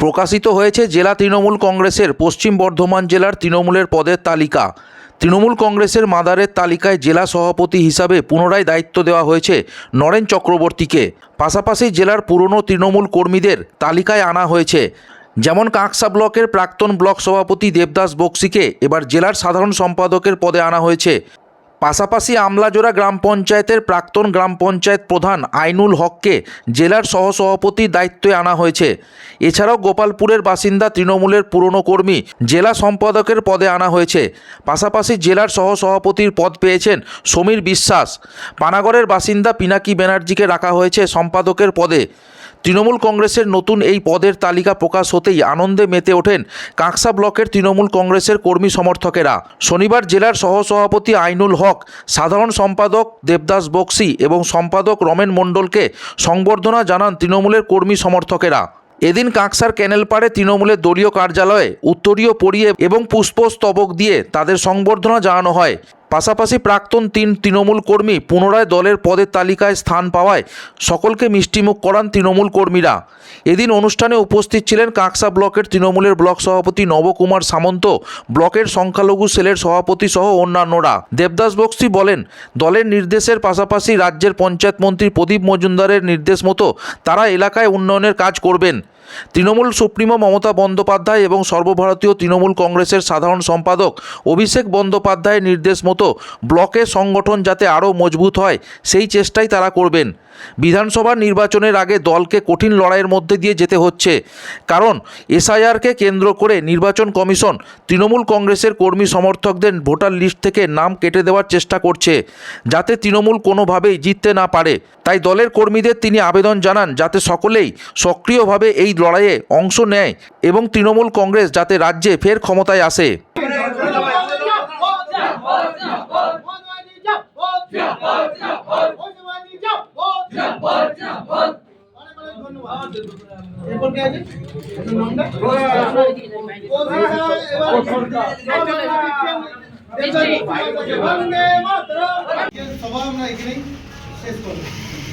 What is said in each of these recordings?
প্রকাশিত হয়েছে জেলা তৃণমূল কংগ্রেসের পশ্চিম বর্ধমান জেলার তৃণমূলের পদের তালিকা। তৃণমূল কংগ্রেসের মাদারের তালিকায় জেলা সভাপতি হিসাবে পুনরায় দায়িত্ব দেওয়া হয়েছে নরেন চক্রবর্তীকে। পাশাপাশি জেলার পুরনো তৃণমূল কর্মীদের তালিকায় আনা হয়েছে। যেমন কাঁকসা ব্লকের প্রাক্তন ব্লক সভাপতি দেবদাস বক্সিকে এবার জেলার সাধারণ সম্পাদকের পদে আনা হয়েছে। পাশাপাশি আমলাজোড়া গ্রাম পঞ্চায়েতের প্রাক্তন গ্রাম পঞ্চায়েত প্রধান আইনুল হককে জেলার সহসভাপতির দায়িত্বে আনা হয়েছে। এছাড়াও গোপালপুরের বাসিন্দা তৃণমূলের পুরনো কর্মী জেলা সম্পাদকের পদে আনা হয়েছে। পাশাপাশি জেলার সহসভাপতির পদ পেয়েছেন সমীর বিশ্বাস। পানাগড়ের বাসিন্দা পিনাকি ব্যানার্জিকে রাখা হয়েছে সম্পাদকের পদে। তৃণমূল কংগ্রেসের নতুন এই পদের তালিকা প্রকাশ হতেই আনন্দে মেতে ওঠেন কাঁকসা ব্লকের তৃণমূল কংগ্রেসের কর্মী সমর্থকেরা। শনিবার জেলার সহসভাপতি আইনুল হক, সাধারণ সম্পাদক দেবদাস বক্সি এবং সম্পাদক রমেন মণ্ডলকে সংবর্ধনা জানান তৃণমূলের কর্মী সমর্থকেরা। এদিন কাঁকসার ক্যানেলপাড়ে তৃণমূলের দলীয় কার্যালয়ে উত্তরীয় পরিয়ে এবং পুষ্পস্তবক দিয়ে তাদের সংবর্ধনা জানানো হয়। পাশাপাশি প্রাক্তন তিন তৃণমূল কর্মী পুনরায় দলের পদের তালিকায় স্থান পাওয়ায় সকলকে মিষ্টিমুখ করান তৃণমূল কর্মীরা। এদিন অনুষ্ঠানে উপস্থিত ছিলেন কাঁকসা ব্লকের তৃণমূলের ব্লক সভাপতি নবকুমার সামন্ত, ব্লকের সংখ্যালঘু সেলের সভাপতি সহ অন্যান্যরা। দেবদাস বক্সি বলেন, দলের নির্দেশের পাশাপাশি রাজ্যের পঞ্চায়েত মন্ত্রী প্রদীপ মজুমদারের নির্দেশ মতো তারা এলাকায় উন্নয়নের কাজ করবেন। তৃণমূল সুপ্রিমো মমতা বন্দ্যোপাধ্যায় এবং সর্বভারতীয় তৃণমূল কংগ্রেসের সাধারণ সম্পাদক অভিষেক বন্দ্যোপাধ্যায়ের নির্দেশ মতো ব্লকের সংগঠন যাতে আরও মজবুত হয়, সেই চেষ্টাই তারা করবেন। বিধানসভা নির্বাচনের আগে দলকে কঠিন লড়াইয়ের মধ্যে দিয়ে যেতে হচ্ছে। কারণ এসআইআরকে কেন্দ্র করে নির্বাচন কমিশন তৃণমূল কংগ্রেসের কর্মী সমর্থকদের ভোটার লিস্ট থেকে নাম কেটে দেওয়ার চেষ্টা করছে, যাতে তৃণমূল কোনোভাবেই জিততে না পারে। তাই দলের কর্মীদের তিনি আবেদন জানান, যাতে সকলেই সক্রিয়ভাবে এই লড়াইয়ে অংশ নেয় এবং তৃণমূল কংগ্রেস যাতে রাজ্যে ফের ক্ষমতায় আসে। সভা আমরা এখানেই শেষ করব।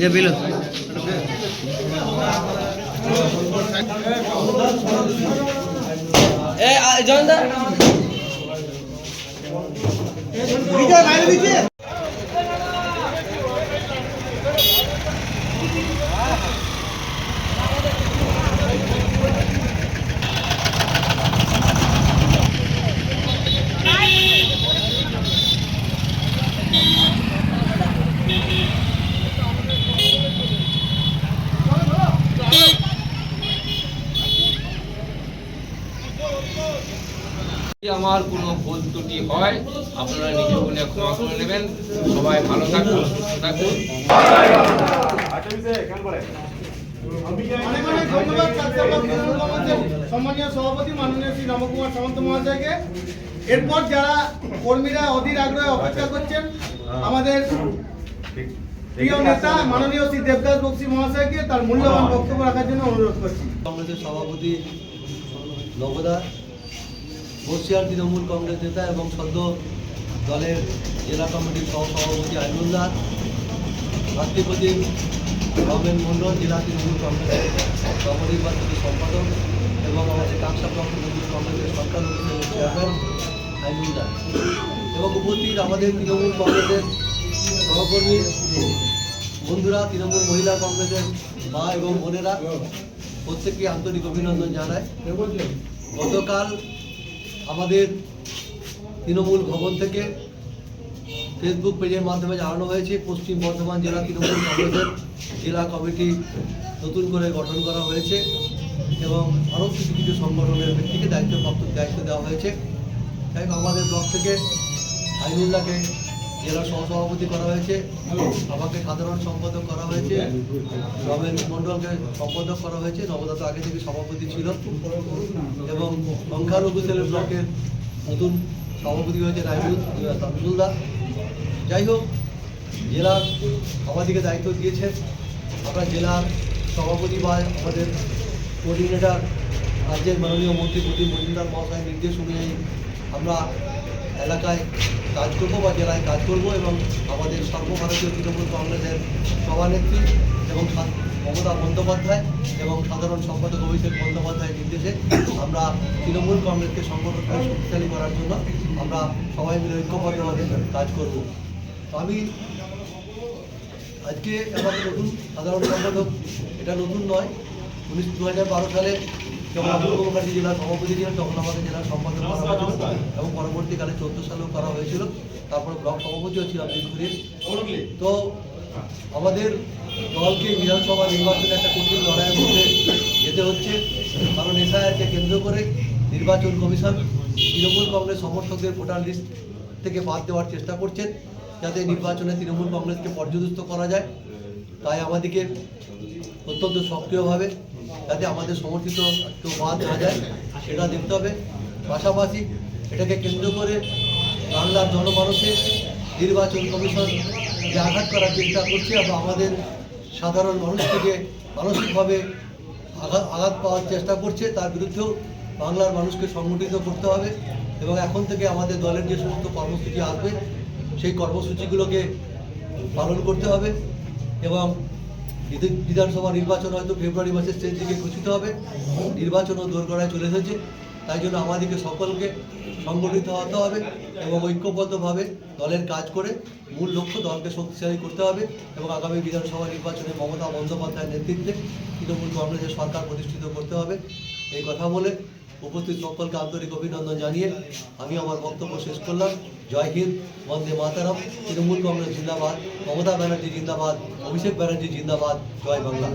যে বিলো। এ জয়ন্ত বিজয় বাইরে দিচ্ছে? আমার কোনো ভুল ত্রুটি হয় আপনারা নিজে মনে ক্ষমা করে নেবেন। সবাই ভালো থাকুন সুস্থ থাকুন। অনেক অনেক ধন্যবাদ সম্মানীয় সভাপতি মাননীয় শ্রী নবকুমার সামন্ত মহাশয়কে। এরপর যারা কর্মীরা অধীর আগ্রহে অপেক্ষা করছেন আমাদের প্রিয় নেতা মাননীয় শ্রী দেবদাস বক্সি মহাশয়কে তার মূল্যবান বক্তব্য রাখার জন্য অনুরোধ করছি। কংগ্রেসের সভাপতি নবদা বসিয়ার তৃণমূল কংগ্রেস নেতা এবং সদ্য দলের জেলা কমিটির সহসভাপতি আইনুল্লাহ রাষ্ট্রপতি রমেন মণ্ডল, জেলা তৃণমূল কংগ্রেসের নবনির্বাচিত সম্পাদক এবং আমাদের কাঁকসা তৃণমূল কংগ্রেসের সরকার চেয়ারম্যান আইনুল্লাহ এবং উপস্থিত আমাদের তৃণমূল কংগ্রেসের সহকর্মী বন্ধুরা, তৃণমূল মহিলা কংগ্রেসের মা এবং বোনেরা, প্রত্যেককে আন্তরিক অভিনন্দন জানায় গতকাল আমাদের তৃণমূল ভবন থেকে ফেসবুক পেজের মাধ্যমে জানানো হয়েছে, পশ্চিম বর্ধমান জেলা তৃণমূল কংগ্রেসের জেলা কমিটি নতুন করে গঠন করা হয়েছে এবং আরও কিছু কিছু সংগঠনের ব্যক্তিকে দায়িত্বপ্রাপ্ত দায়িত্ব দেওয়া হয়েছে। তাই আমাদের ব্লক থেকে আইনুল্লাহকে জেলা সহসভাপতি করা হয়েছে আমাকে সাধারণ সম্পাদক করা হয়েছে রমেন মণ্ডলকে সম্পাদক করা হয়েছে নবদা তো আগে থেকে সভাপতি ছিল এবং সংখ্যালঘু সেলের ব্লকের নতুন সভাপতি হয়েছে রাইমুল তামসুলদা যাই হোক জেলার আমাদেরকে দায়িত্ব দিয়েছেন। আমরা জেলার সভাপতি বা আমাদের কোঅর্ডিনেটর রাজ্যের মাননীয় মন্ত্রী প্রদীপ মজুমদার মহাশয়ের নির্দেশ অনুযায়ী আমরা এলাকায় কাজ করব বা জেলায় কাজ করব এবং আমাদের সর্বভারতীয় তৃণমূল কংগ্রেসের সভানেত্রী এবং মমতা বন্দ্যোপাধ্যায় এবং সাধারণ সম্পাদক অভিষেক বন্দ্যোপাধ্যায়ের নির্দেশে আমরা তৃণমূল কংগ্রেসকে সংগঠনকে শক্তিশালী করার জন্য আমরা সবাই মিলে ঐক্যবদ্ধভাবে কাজ করব। আমি আজকে আমাদের নতুন সাধারণ সম্পাদক, এটা নতুন নয়, উনিশ দু সালে যখন মুখার্জি জেলার সভাপতি ছিলেন তখন আমাকে জেলার সম্পাদক করা হয়েছিল এবং পরবর্তীকালে চোদ্দ সালেও করা হয়েছিল। তারপরে ব্লক সভাপতিও ছিলাম দীর্ঘদিন তো আমাদের দলকে বিধানসভা নির্বাচনে একটা কঠিন লড়াইয়ের মধ্যে যেতে হচ্ছে। কারণ এসআইআরকে কেন্দ্র করে নির্বাচন কমিশন তৃণমূল কংগ্রেস সমর্থকদের ভোটার লিস্ট থেকে বাদ দেওয়ার চেষ্টা করছেন যাতে নির্বাচনে তৃণমূল কংগ্রেসকে পর্যদস্ত করা যায়। তাই আমাদেরকে অত্যন্ত সক্রিয়ভাবে যাতে আমাদের সমর্থিত কেউ বাদ না যায়, সেটা দেখতে হবে। পাশাপাশি এটাকে কেন্দ্র করে বাংলার জনমানুষের নির্বাচন কমিশন যে আঘাত করার চেষ্টা করছে বা আমাদের সাধারণ মানুষ থেকে মানসিকভাবে আঘাত আঘাত পাওয়ার চেষ্টা করছে, তার বিরুদ্ধেও বাংলার মানুষকে সংগঠিত করতে হবে এবং এখন থেকে আমাদের দলের যে সমস্ত কর্মসূচি আসবে, সেই কর্মসূচিগুলোকে পালন করতে হবে এবং বিধানসভা নির্বাচন হয়তো ফেব্রুয়ারি মাসের শেষ দিকে ঘোষিত হবে। নির্বাচনও দোরগড়ায় চলে এসেছে। তাই জন্য আমাদেরকে সকলকে সংগঠিত হতে হবে এবং ঐক্যবদ্ধভাবে দলের কাজ করে মূল লক্ষ্য দলকে শক্তিশালী করতে হবে এবং আগামী বিধানসভা নির্বাচনে মমতা বন্দ্যোপাধ্যায়ের নেতৃত্বে তৃণমূল কংগ্রেসের সরকার প্রতিষ্ঠিত করতে হবে। এই কথা বলে উপস্থিত সকলকে আন্তরিক অভিনন্দন জানিয়ে আমি আমার বক্তব্য শেষ করলাম। জয় হিন্দ, বন্দে মাতারাম। তৃণমূল কংগ্রেস জিন্দাবাদ, মমতা ব্যানার্জি জিন্দাবাদ, অভিষেক ব্যানার্জি জিন্দাবাদ। জয় বাংলা।